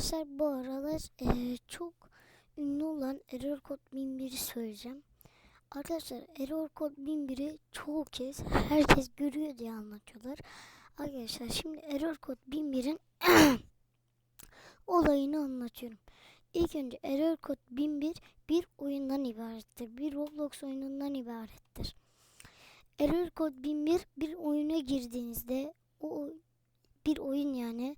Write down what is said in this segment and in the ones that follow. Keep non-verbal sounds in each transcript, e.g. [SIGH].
Arkadaşlar bu aralar eee, çok ünlü olan Error Code 1001'i söyleyeceğim. Arkadaşlar Error Code 1001'i çoğu kez herkes görüyor diye anlatıyorlar. Arkadaşlar şimdi Error Code 1001'in [COUGHS] olayını anlatıyorum. İlk önce Error Code 1001 bir oyundan ibarettir. Bir Roblox oyunundan ibarettir. Error Code 1001 bir oyuna girdiğinizde o bir oyun yani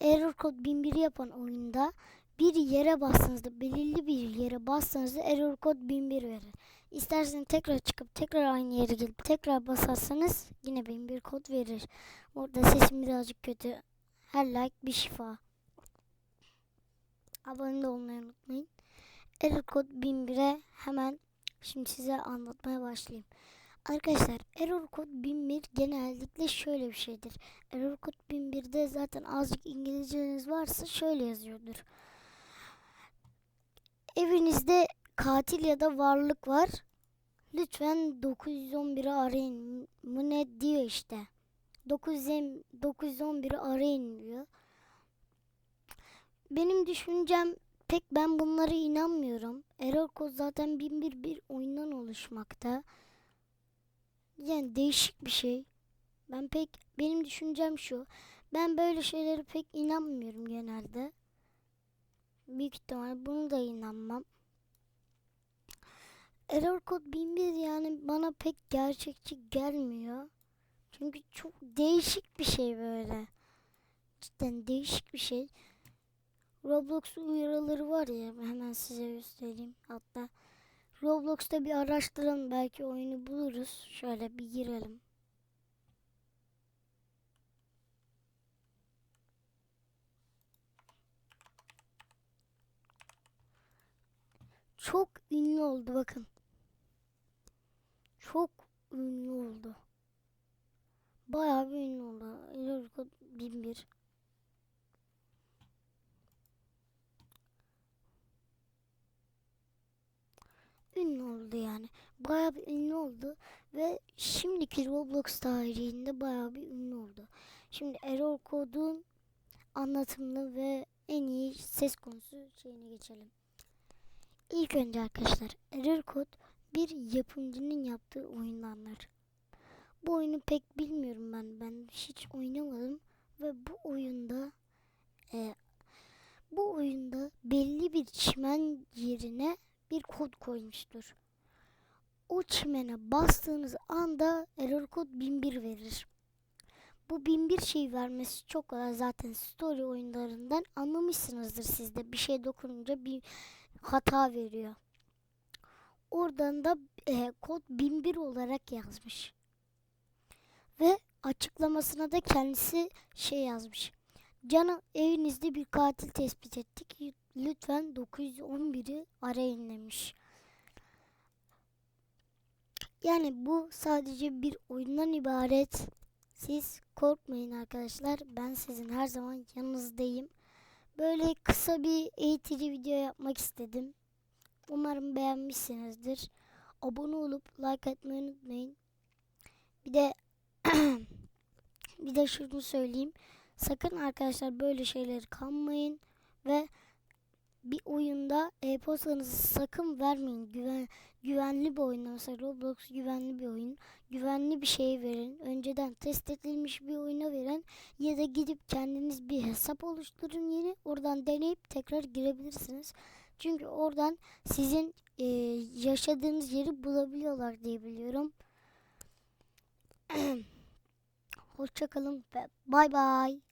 Error Code 1001 yapan oyunda bir yere bastığınızda belirli bir yere bastığınızda Error Code 1001 verir. İsterseniz tekrar çıkıp tekrar aynı yere gelip tekrar basarsanız yine 1001 kod verir. Orada sesim birazcık kötü. Her like bir şifa. Abone olmayı unutmayın. Error Code 1001'e hemen şimdi size anlatmaya başlayayım. Arkadaşlar Error Code 1001 genellikle şöyle bir şeydir. Error Code 1001'de zaten azıcık İngilizceniz varsa şöyle yazıyordur. Evinizde katil ya da varlık var. Lütfen 911'i arayın. Bu ne diyor işte. 911'i arayın diyor. Benim düşüncem pek ben bunlara inanmıyorum. Error Code zaten 1001 bir oyundan oluşmakta. Yani değişik bir şey. Ben pek benim düşüncem şu. Ben böyle şeylere pek inanmıyorum genelde. Büyük ihtimal bunu da inanmam. Error Code 1001 yani bana pek gerçekçi gelmiyor. Çünkü çok değişik bir şey böyle. Cidden değişik bir şey. Roblox uyarıları var ya hemen size göstereyim. Hatta Roblox'ta bir araştıralım belki oyunu buluruz. Şöyle bir girelim. Çok ünlü oldu bakın. Çok ünlü oldu. Bayağı bir ünlü oldu. Error Code 1001. ünlü oldu yani. Bayağı bir ünlü oldu ve şimdiki Roblox tarihinde bayağı bir ünlü oldu. Şimdi error kodun anlatımını ve en iyi ses konusu şeyine geçelim. İlk önce arkadaşlar error kod bir yapımcının yaptığı oyunlar. Bu oyunu pek bilmiyorum ben. Ben hiç oynamadım ve bu oyunda e, bu oyunda belli bir çimen yerine bir kod koymuştur. O çimene bastığınız anda error kod 1001 verir. Bu 1001 şey vermesi çok kolay zaten story oyunlarından anlamışsınızdır siz de bir şey dokununca bir hata veriyor. Oradan da e, kod 1001 olarak yazmış. Ve açıklamasına da kendisi şey yazmış. Canım evinizde bir katil tespit ettik. Lütfen 911'i arayın demiş. Yani bu sadece bir oyundan ibaret. Siz korkmayın arkadaşlar. Ben sizin her zaman yanınızdayım. Böyle kısa bir eğitici video yapmak istedim. Umarım beğenmişsinizdir. Abone olup like atmayı unutmayın. Bir de [CLEARS THROAT] bir de şunu söyleyeyim. Sakın arkadaşlar böyle şeyleri kanmayın ve bir oyunda e-postanızı sakın vermeyin. Güven, güvenli bir oyun mesela Roblox güvenli bir oyun. Güvenli bir şey verin. Önceden test edilmiş bir oyuna verin. Ya da gidip kendiniz bir hesap oluşturun yeni. Oradan deneyip tekrar girebilirsiniz. Çünkü oradan sizin e, yaşadığınız yeri bulabiliyorlar diye biliyorum. [CLEARS THROAT] Hoşçakalın ve bay bay.